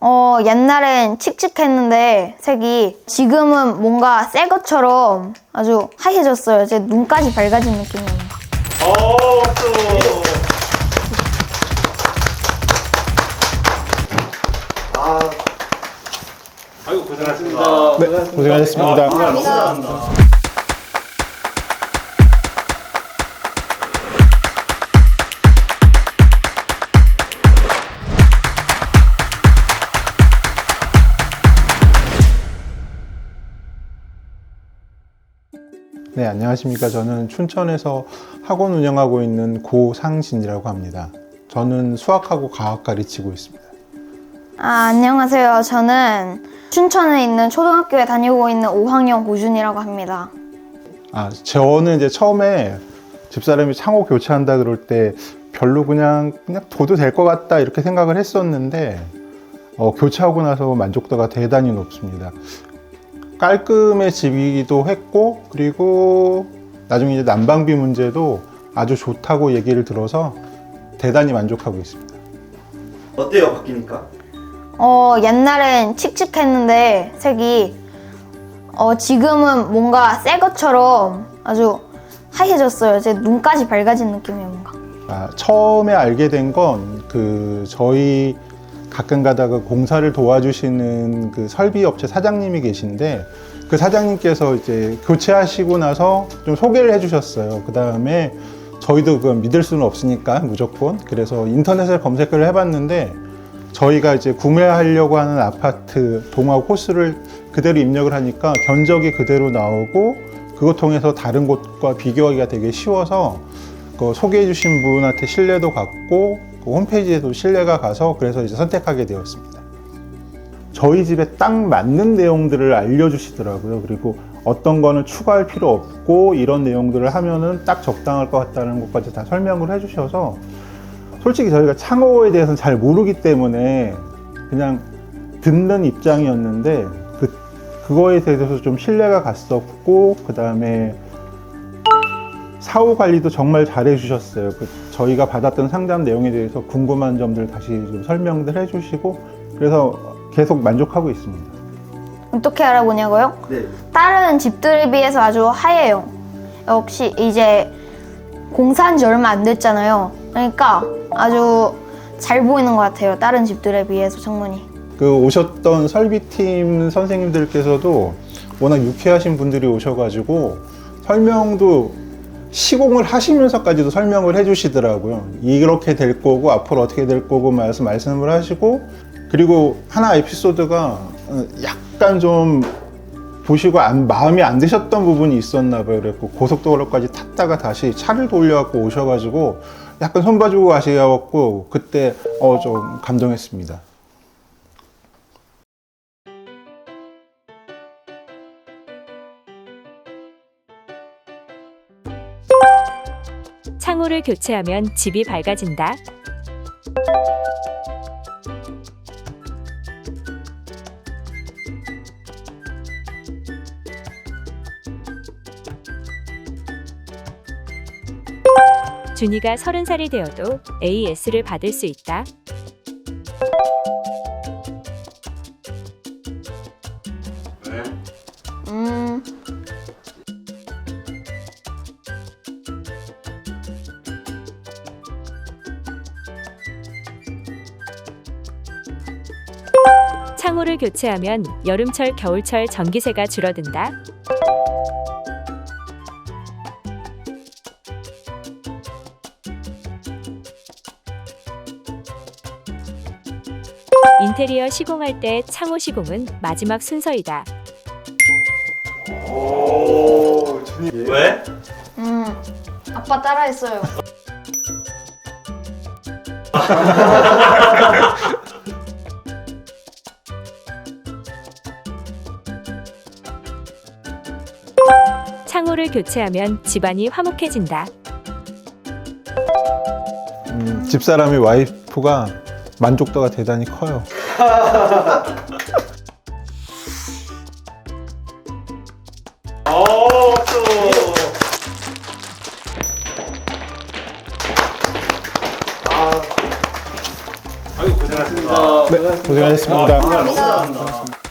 어, 옛날엔 칙칙했는데 색이 지금은 뭔가 새 것처럼 아주 하얘졌어요. 제 눈까지 밝아진 느낌이 에요. 어, 박수. 아, 아이고 고생하셨습니다. 네, 고생하셨습니다. 아, 너무 잘한다. 네, 안녕하십니까. 저는 춘천에서 학원 운영하고 있는 고상진이라고 합니다. 저는 수학하고 과학 가르치고 있습니다. 아, 안녕하세요. 저는 춘천에 있는 초등학교에 다니고 있는 5학년 고준이라고 합니다. 아, 저는 이제 처음에 집사람이 창호 교체한다 그럴 때 별로 그냥 그냥 둬도 될 것 같다 이렇게 생각을 했었는데 어, 교체하고 나서 만족도가 대단히 높습니다. 깔끔해지기도 했고 그리고 나중에 이제 난방비 문제도 아주 좋다고 얘기를 들어서 대단히 만족하고 있습니다. 어때요, 바뀌니까? 어, 옛날엔 칙칙했는데 색이 어, 지금은 뭔가 새 것처럼 아주 하얘졌어요. 제 눈까지 밝아진 느낌이에요, 뭔가. 아, 처음에 알게 된 건 그 저희 가끔 가다가 공사를 도와주시는 그 설비 업체 사장님이 계신데 그 사장님께서 이제 교체하시고 나서 좀 소개를 해주셨어요. 그 다음에 저희도 그건 믿을 수는 없으니까 무조건 그래서 인터넷에 검색을 해봤는데 저희가 이제 구매하려고 하는 아파트 동화 코스를 그대로 입력을 하니까 견적이 그대로 나오고 그것 통해서 다른 곳과 비교하기가 되게 쉬워서 그 소개해 주신 분한테 신뢰도 갖고 그 홈페이지에도 신뢰가 가서 그래서 이제 선택하게 되었습니다. 저희 집에 딱 맞는 내용들을 알려주시더라고요. 그리고 어떤 거는 추가할 필요 없고 이런 내용들을 하면은 딱 적당할 것 같다는 것까지 다 설명을 해주셔서 솔직히 저희가 창호에 대해서는 잘 모르기 때문에 그냥 듣는 입장이었는데 그 그거에 대해서 좀 신뢰가 갔었고 그 다음에 사후 관리도 정말 잘해 주셨어요. 그 저희가 받았던 상담 내용에 대해서 궁금한 점들 다시 좀 설명들 해 주시고 그래서 계속 만족하고 있습니다. 어떻게 알아보냐고요? 네. 다른 집들에 비해서 아주 하얘요. 역시 이제 공사한 지 얼마 안 됐잖아요. 그러니까 아주 잘 보이는 것 같아요. 다른 집들에 비해서 창문이. 그 오셨던 설비팀 선생님들께서도 워낙 유쾌하신 분들이 오셔가지고 설명도 시공을 하시면서까지도 설명을 해주시더라고요. 이렇게 될 거고 앞으로 어떻게 될 거고 말씀 말씀을 하시고 그리고 하나 에피소드가 어, 약간 좀 보시고 안- 마음이 안 드셨던 부분이 있었나 봐요. 그랬고 고속도로까지 탔다가 다시 차를 돌려갖고 오셔가지고 약간 손 봐주고 가셔갖고 그때 어 좀 감동했습니다. 창호를 교체하면 집이 밝아진다. 준이가 서른 살이 되어도 AS를 받을 수 있다. 창호를 교체하면 여름철, 겨울철 전기세가 줄어든다. 인테리어 시공할 때 창호 시공은 마지막 순서이다. 오, 준이. 왜? 음, 아빠 따라했어요. 창호를 교체하면 집안이 화목해진다. 음, 집사람이 와이프가 만족도가 대단히 커요. 어, 박수. 아, 아이고 고생하셨습니다. 네, 고생하셨습니다. 정말 너무 잘한다.